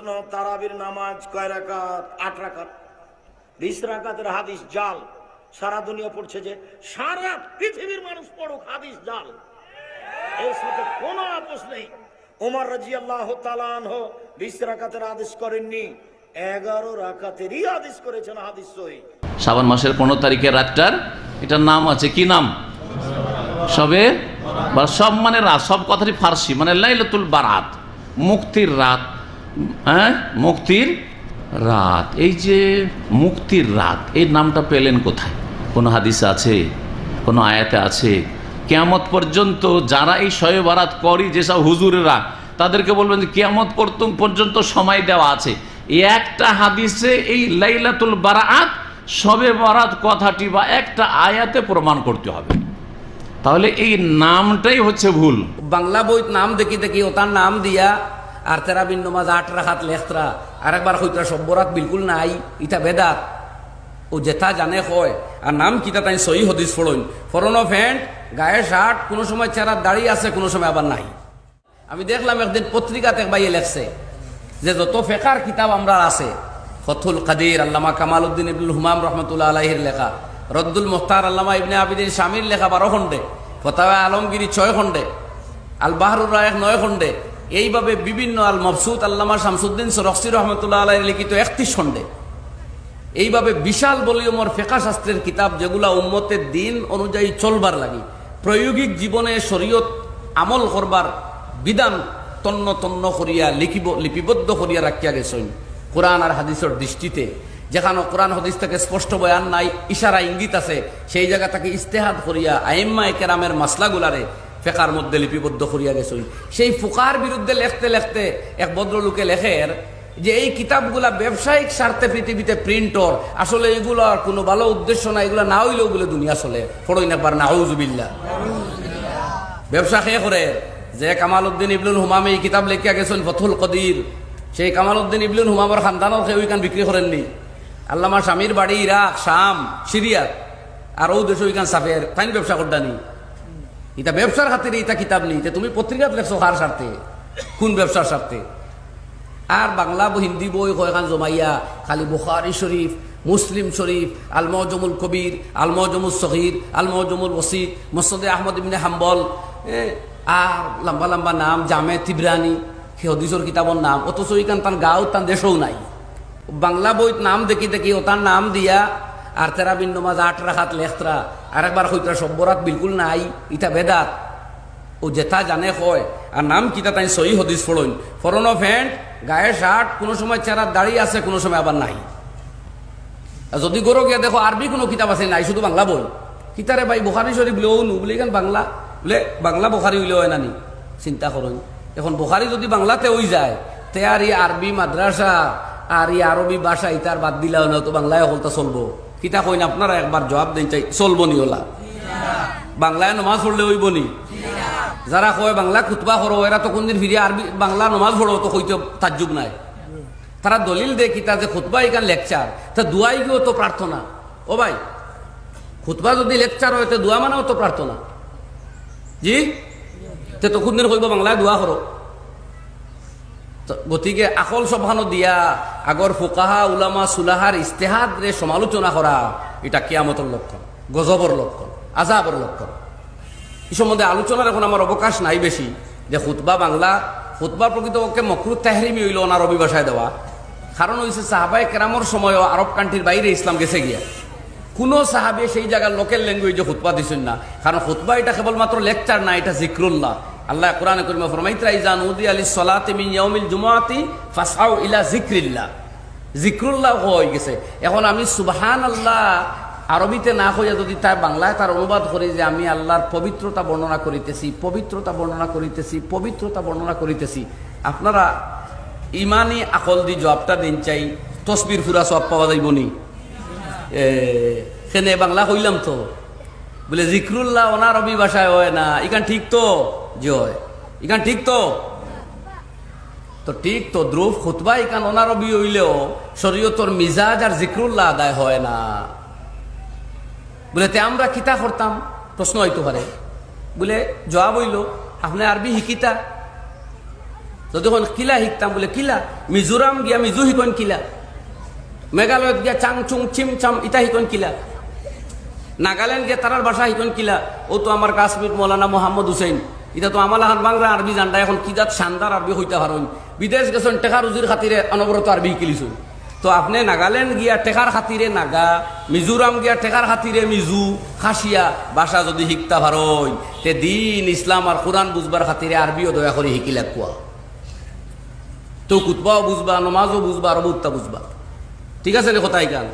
প্রশ্ন, তারাবির নামাজ কয় রাকাত? আট রাকাত। বিশ রাকাতের হাদিস জাল। সারা দুনিয়া পড়ছে যে সারা পৃথিবীর মানুষ পড়ুক হাদিস জাল। এর সাথে কোনো আপোষ নেই। রাজি আল্লাহ বিশ রাকাতের আদেশ করেননি। এগারো রাকাতেরই আদেশ করেছেন হাদিস সহি। শ্রাবণ মাসের পনেরো তারিখের রাতটার এটার নাম আছে কি নাম? সবে? সব মানে রাত, সব কথাটি ফার্সি মানে লাইলাতুল বারাত, মুক্তির রাত। হ্যাঁ? মুক্তির রাত। এই যে মুক্তির রাত এই নামটা পেলেন কোথায়? কোনো হাদিসে আছে? কোনো আয়াতে আছে? কেয়ামত পর্যন্ত যারা এই শয়ে বারাত করি, যেসব হুজুরেরা, তাদেরকে বলবেন যে কেয়ামত পর্যন্ত সময় দেওয়া আছে। একটা হাদিসে এই লাইলাতুল বারাত সবে বারাত কথাটি বা একটা আয়াতে প্রমাণ করতে হবে। তাহলে এই নামটাই হচ্ছে ভুল। বাংলা বইত নাম দেখি দেখি ওটার নাম দিয়া আর তেরা বিন নমাজ আট রাখাত লেখতরা। আর একবার হইতরা সব্বরাত বিলকুল নাই ইটা বেদাত। ও যেথা জানে হয় আর নাম কিতা তাই সহি হদিস ফড়ইন ফরনো ফ্যান্ট গায়ে শার্ট, কোনো সময় চেহারা দাড়ি আছে, কোনো সময় আবার নাই। আমি দেখলাম একদিন পত্রিকাতে বাইয়ে লেখছে যে, যত ফেকার কিতাব আমরা আছে ফথুল কাদির, আল্লামা কামাল উদ্দিন ইবুল হুমাম রহমতুল্লাহ আলাহির লেখা, রদ্দুল মুখতার, আল্লামা ইবনে আবিদিন স্বামীর লেখা বারো খণ্ডে, ফতাওয়া আলমগিরি ছয় খণ্ডে, আল বাহরুর রায় নয় খণ্ডে এইভাবে বিভিন্ন আল মফসুদ আল্লামা শামসুদ্দিন সরফসি রহমতুল্লাহ আলাই লিখিত একত্রিশ খণ্ডে এইভাবে বিশাল বলিয়মর ফেকা শাস্ত্রের কিতাব যেগুলা উম্মতের দিন অনুযায়ী চলবার লাগি, প্রায়োগিক জীবনে শরীয়ত আমল করবার বিধান তন্ন তন্ন করিয়া লিখিব, লিপিবদ্ধ করিয়া রাখিয়া গেছেন কোরআন আর হাদিসের দৃষ্টিতে। যেখানে কোরআন হাদিস থেকে স্পষ্ট বয়ান নাই, ইশারা ইঙ্গিত আছে, সেই জায়গা থেকে ইস্তেহাদ করিয়া আইম্মা কেরামের মাসলাগুলারে ফেকার মধ্যে লিপিবদ্ধ করিয়া গেছেন। সেই ফুকার বিরুদ্ধে লেখতে লেখতে এক ভদ্রলোকে লেখের যে এই কিতাবগুলা ব্যবসায়িক স্বার্থে পৃথিবীতে প্রিন্টর আসলে এগুলো আর কোনো ভালো উদ্দেশ্য না, এগুলো না হইলেও বলে দুনিয়া চলে। ফড়ই একবার না হউজুবিল্লা ব্যবসা খেয়ে করে? যে কামাল উদ্দিন ইবলুল হুমামে এই কিতাব লেখিয়া গেছেন ফথুল কদির। সেই কামাল উদ্দিন ইবলুল হুমামের খানদানও খেয়ে ওইখান বিক্রি করেননি। আল্লামা স্বামীর বাড়ি ইরাক, শাম, সিরিয়া। আর ও দেশ ওইখান সাফের। ফাইন ব্যবসা করদানি। এটা ব্যবসার খাতিরে এটা কিতাব নেই। তুমি পত্রিকাত লেখছো কার স্বার্থে। কোন ব্যবসার স্বার্থে? আর বাংলা হিন্দি বই, কয়খান জমাইয়া, খালি বুখারি শরীফ মুসলিম শরীফ আল মজমুল কবির আল মজমুল সহির আল মজমুল ওসিদ মসদে আহমদ ইবনে হাম্বল আর লম্বা লম্বা নাম, জামে তিবরানি হদিসর কিতাবর নাম। অথচ ইকান তার গাঁও তার দেশও নাই। বাংলা বইত নাম দেখি দেখি ও তার নাম দিয়া আর তেরা বিন নমাজ আট রাখাত লেখতরা। আর একবার হইতরা সব্বরাত বিলকুল নাই ইটা বেদাত। ও যেথা জানে হয় আর নাম কিতা তাই সহি হদিস ফড়ইন ফরনো ফ্যান্ট, গায়ে শার্ট, কোনো সময় চেহারা দাড়ি আছে, কোনো সময় আবার নাই। যদি গরো গিয়া দেখো, আরবি কোনো কিতাব আছে নাই, শুধু বাংলা বই। কিতারে ভাই, বুখারি শরীফ বলেও নু বলে কেন বাংলা। বলে বাংলা বুখারি হইলে হয় নানি, চিন্তা করুন। এখন বুখারি যদি বাংলাতে হই যায়, তে আর এই আরবি মাদ্রাসা, আর এই আরবি ভাষা, ইতার বাদ দিলেও না তো বাংলায় হলতা চলবো। কিতা কইন, আপনারা একবার জবাব দেন চাই চলবো নি ওলা। বাংলায় নমাজ পড়লে হইব নি যারা কয় বাংলা খুতবা করো, এরা তো কোনদিন ফিরে আরবি বাংলা নমাজ পড়ো, তো কইতে তাজ্জুব নাই। তারা দলিল দেয় কিতা যে খুতবা এখান লেকচার, তা দুয়াই গিয়েও তো প্রার্থনা। ও ভাই, খুতবা যদি লেকচার হয়, তো দোয়া মানেও তো প্রার্থনা। জি? তে তো কোনদিন কইব বাংলায় দোয়া করো। গতিকে আকল সভানো দিয়া আগর ফুকাহা, উলামা সুলাহার ইস্তেহাদ রে সমালোচনা করা এটা কিয়ামতর লক্ষণ গজবর লক্ষণ আজাবর লক্ষণ। এই সম্বন্ধে আলোচনার এখন আমার অবকাশ নাই বেশি যে খুতবা বাংলা, খুতবা প্রকৃতপক্ষে মকরুদ তাহরিমি হইল ওনার ভাষায় দেওয়া কারণ হয়েছে সাহাবাই কেরামর সময়ও আরব কান্ট্রির বাইরে ইসলাম গেছে গিয়া। কোনো সাহাবে সেই জায়গার লোকাল ল্যাঙ্গুয়েজে খুতবা দিছেন না। কারণ খুতবা এটা কেবলমাত্র লেকচার না, এটা জিক্রুল্লাহ আল্লাহ কোরআনে করিমা ফরমাইতরা ইজান উদি আলী সলাতে মিন ইয়াউমিল জুমাতি ফাসাউ ইলা জিক্রিল্লাহ জিক্রুল্লাহ হয়ে গেছে। এখন আমি সুবহান আল্লাহ আরবিতে না হইয়া যদি তার বাংলায় তার অনুবাদ করে যে আমি আল্লাহর পবিত্রতা বর্ণনা করিতেছি, পবিত্রতা বর্ণনা করিতেছি, পবিত্রতা বর্ণনা করিতেছি, আপনারা ইমানি আকল দি জবাবটা দিন চাই, তসবির ফুরা সব পাওয়া যাইবনি এ, সেনে বাংলা কইলাম তো। বলে জিক্রুল্লাহ ওনার রবি ভাষায় হয় না। ইখান ঠিক তো? যে হয় ইখান ঠিক তো? তো ঠিক তো দ্রুব খুতবা ইখান ওনার রবি হইলেও শরীয়তর মিজাজ আর জিক্রুল্লাহ আদায় হয় না। বলে তে আমরা কিতা করতাম? প্রশ্ন হইতে পারে। বলে জবাব হইল, আপনি আরবি শিকিতা। যদি কোন কিলা শিকতাম বলে কিলা? মিজোরাম গিয়া মিজু শিকন কিলা। মেঘালয়ত গিয়া চাং চুং চিম চাম ইটা শিকন কিলা। নাগাল্যান্ড গিয়ে তারার ভাষা শিকন কিলা। ও তো আমার কাশ্মীর মৌলানা মোহাম্মদ হুসেন এটা তো আমার হান বাংলা আরবি জানটা এখন কিজাত শানদার আরবি হইতে পারেন বিদেশ গেছেন টেকা রুজির খাতিরে অনবরত আরবি কিলিছুন তো আপনি নাগাল্যান্ড গিয়া টেকার খাতিরে নাগা মিজোরাম গিয়া টেকার খাতিরে মিজু, খাসিয়া ভাষা যদি শিকতা পারই তে দিন ইসলাম আর কোরআন বুঝবার খাতিরে আরবিও দয়া করে শিকিলে কোয়া তো কুতবাও বুঝবা, নমাজও বুঝবা, আর বুঝবা। ঠিক আছে রে কোথায় গান